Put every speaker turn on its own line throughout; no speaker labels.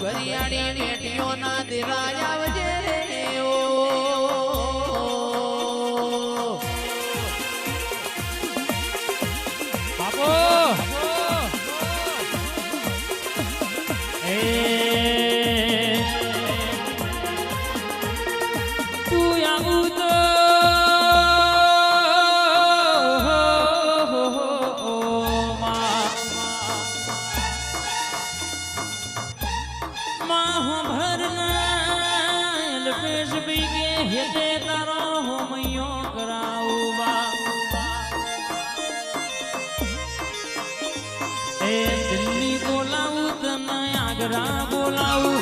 ઘરિયાળી વેટીઓના દેરાય આવજે.
તારો હોમયો કરાવવા. એ દિલ્હી બોલાવું, તને આગ્રા બોલાવું.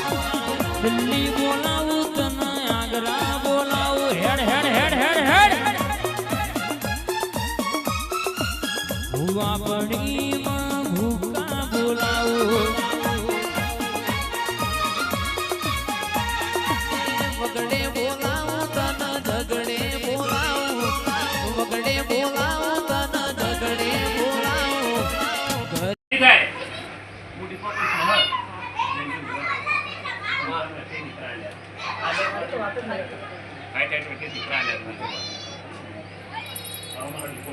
દિલ્હી બોલાવું, તને આગ્રા બોલાવું. હેડ હેડ હેડ હેડ હેડ. ભૂવા પડી માં બોલાવું.
મોટી પકડ સમજ હાઈટ હાઈટ વચ્ચે દીકરા લે અમારા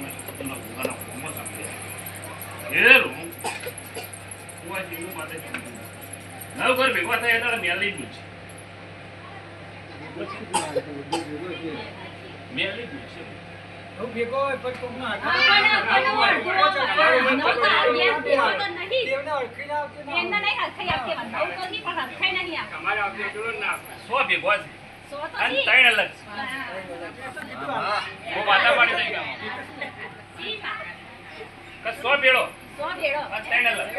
હોય હું ભેગા જ છે મેલી જ છે તમારે આપણે જોડે ના સો ભેગો છે અને ત્રણ અલગ છે હું વાતા પાડી દઈ ગયો કે સો ભેળો અને ત્રણ અલગ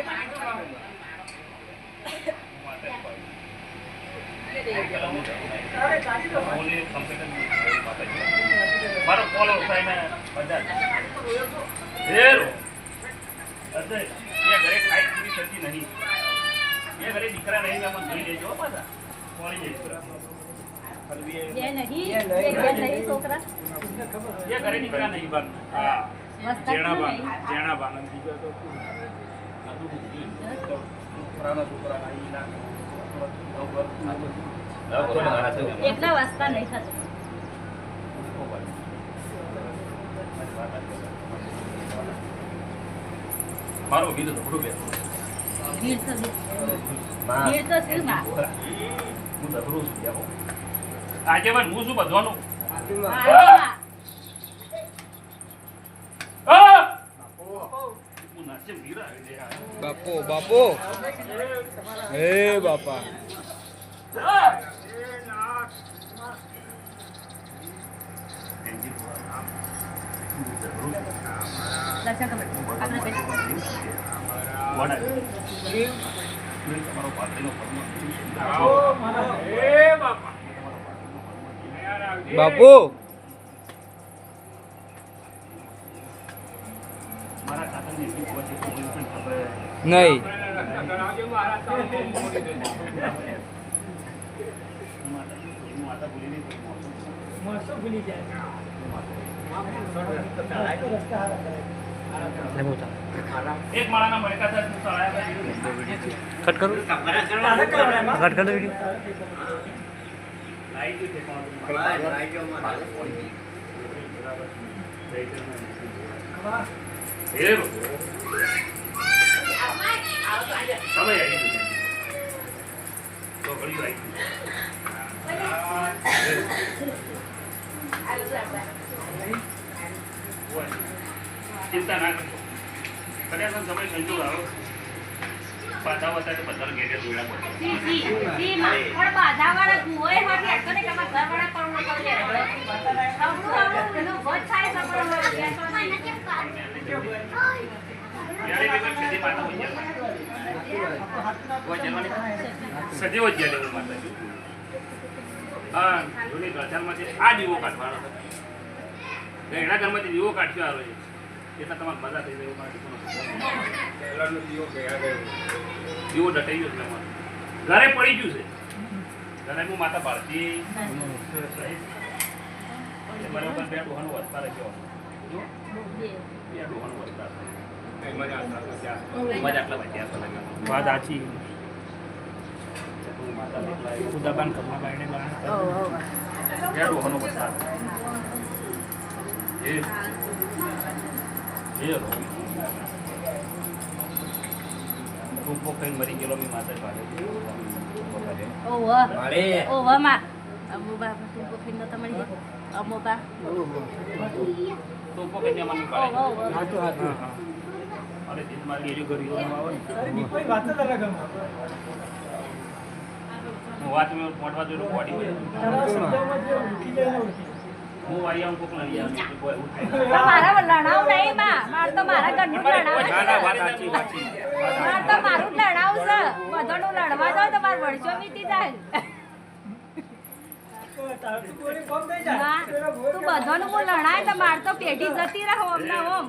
કોલ ઉઠાઈને બધા. હેરો અજય એ ઘરે ખાઈ પૂરી થતી નહીં. એ ઘરે દીકરા નહીં આમાં જોઈ લેજો પાછા. કોળી જઈશું હલવી એ ઘરે દીકરા નહીં. બન હા જેણા બાન જેણા બીજો તો છોકરાના છોકરા નહીં ના
એટલા વાસ્તા નહીં થતું.
મારો ગીત થોડું બે.
તો ભીડ તો શું માં
હું ઝઘડું છું આજે પણ હું શું બધવાનું.
બાપો બાપો. હે બાપા બાપુ
મારા કાકાની એટલી પહોંચે તો મને પણ ખબર
નહીં
હું માતા ભૂલી નહીં કરું. એક માળાના મણકા સાથે હું ચડાયા
કટ કરું કટ કરો વીડિયો
લાઈ ગયું છે પણ. એ બાપુ. સમય આવી
વધ થાય તો પણ
ત્યારે ભેગા સજી માતા હોય જાય. હોય જલવાની? સજીવ જ જાય લેવલ માતા. હા, જૂની ગજાનમાંથી આ દીવો કાઢવાનો. એના ઘરમાંથી દીવો કાઢ્યો આવે છે એટલે તમારે મજા થઈ જાય મારે દીવો દટાઈ ગયો છે અમારે. ઘરે પડી ગયું છે ઘરે હું માતા ભારતી એ બરાબર બે ડોહાનો વસ્તાર રાખ્યો બે ડોહાનો વધતા મજા આટલા વાગ્યા વાત લેખલાય
ઉદાબાન કમલા બાઈને બાણ
ઓ ઓ
ત્યાં ડોહાનો વરસાદ એ એ ટૂંકો ખાઈને મરી ગયેલો મેં માતા પાડે
ઓવ ઓવમાં અમુબા તું કોફી ન તમારી અમુબા
ટૂંકો ખાઈને મને પાડે
ઓવ
અરે દિલમાં ગેરી ગરીઓમાં આવે ને હું વાત મેં હું કોક લઈ આવું કોઈ એવું થાય
તો મારા લણાવ નહીં બા માર તો મારા ઘરનું લણાવ
ના, ના, વાત સાચી, સાચી.
માર તો મારું લણાવ છે બધાનું લડવા દો તો માર વર્ષો મીતી જાય તું બધાનું હું લણાય તો માર તો પેઢી જતી રહો હમણાં ઓમ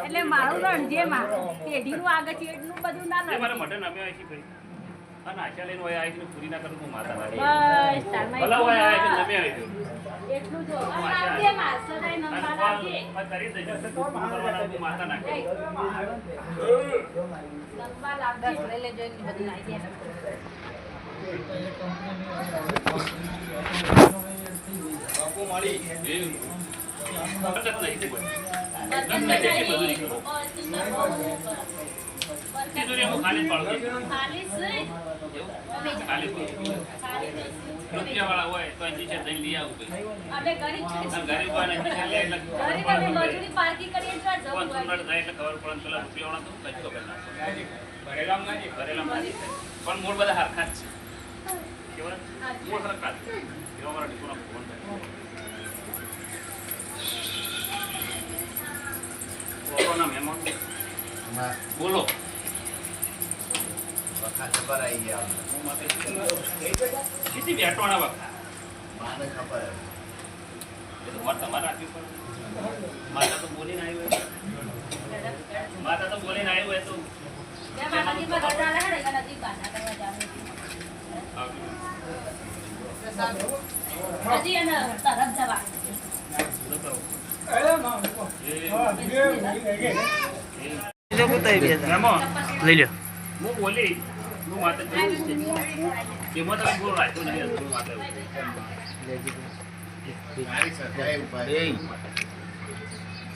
એટલે મારું રણજે માં પેઢીનું આગળ ચેડનું બધું ના
એ અને આશા લઈને હોય આવી છે પૂરી ના કરું હું માતા
બસ
ભલા હોય તમે આવી
એટલું જો નંબર.
કરી દેજો હું માતા
નંબર બધું
ખાલી રૂપિયાવાળા હોય તો અહીંથી છે લઈ આવું
આપણે ગરીબ છે.
ગરીબ હોય ને અહીંથી એટલે
ગરીબ અમે મજૂરી પારકી કરીએ તો જવું હોય.
થાય એટલે ખબર પડે પેલા તો. ભરેલામાં ના ભરેલામાં ના પણ મૂળ બધા હરખા જ છે કેવા? મૂળ હરખા છે. એવા મારા ફોન મહેમાન. બોલો હું માથે સીધી બેઠવાના વખત એ તો વાત તમારે રાખવી પડે. માતા તો બોલીને આવી હોય. માતા તો બોલીને આવી હોય તો.
ત્યાં માતાજીમાં રજા રહે ને એના નજીક બાધા કરવા જવાનું.
આવી.
હજી એને તરત જવા.
લઈ લ્યો.
હું બોલી. હું માતા જોઉં એમાં તમે બોલો રાખ્યો નહીં હું માતા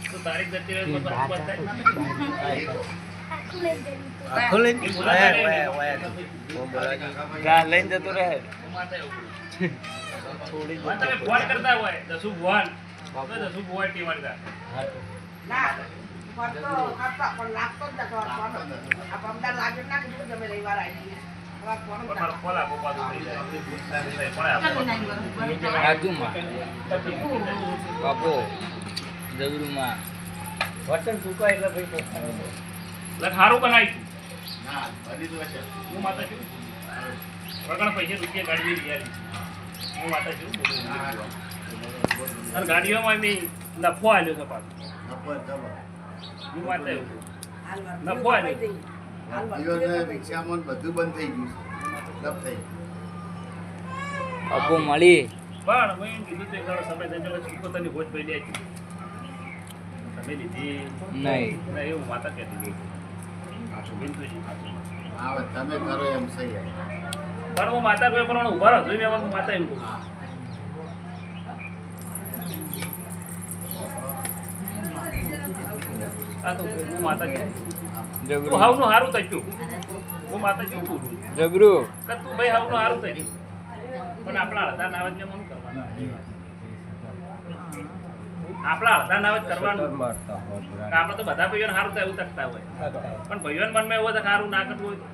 તો તારીખ જતી રહે.
લઈને જતો રહે.
તમે ફોન કરતા હોય દસુ ભુવન દસુ ભુવન ટી મારતા કોલ આપો
રાજુમાં બાપો જબરુમાં
એટલે સારું બનાવી હું માતા છું પૈસે રૂપિયા ગાડી લઈ આવી હું માતા છું ગાડીઓમાં મેં નફો આવ્યો છે પાછો નફો
રિક્ષામાં બધું બંધ થઈ ગયું છે. ડબ થઈ
બાપો મળી.
પણ મેં એમ કીધું તો એક સમય થઈ ગયો ચીકો તને ભોજ પડી લે તમે લીધી.
નહીં.
એવું માતા કહેતી હતી બિનતુજી.
આવે તમે કરો એમ સહી.
પણ હું માતા કોઈ પણ ઊભા રહો જોઈને માતા એમ કહું. તો
જબરું.
હારું તું ભાઈ હાવનું હારું થયું પણ આપણા અડધા નાવ જ મન કરવાનું. આપણા અડધા નાવ જ કરવાનું આપણે તો બધા ભાઈઓને સારું થાય એવું તકતા હોય. પણ ભાઈઓને મનમાં એવું તો સારું ના કરવું હોય.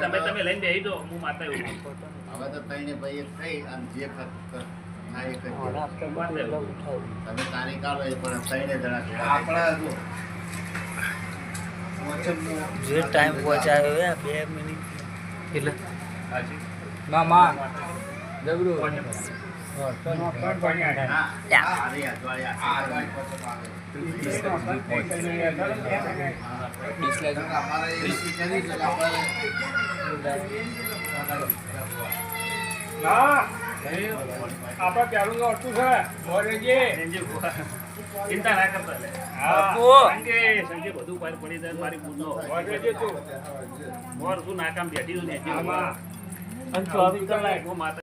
તમે તમે લઈને બેસી દો હું માતા એવું
હવે તો ભાઈ એક થઈ અને જે ના તમે તારીખ કાઢો એ પણ થઈને જણા આપણા
જે ટાઈમ પહોંચાયો બે મિનિટ એટલે? ના જબરું.
રેંજી ઊભા. ચિંતા ના કરતા લે.
ચિંતા
ના કે સંજય બધું પાર પડી જાય મારી ભૂલનો. મોર શું નાકામ બેઠી છું ને માતા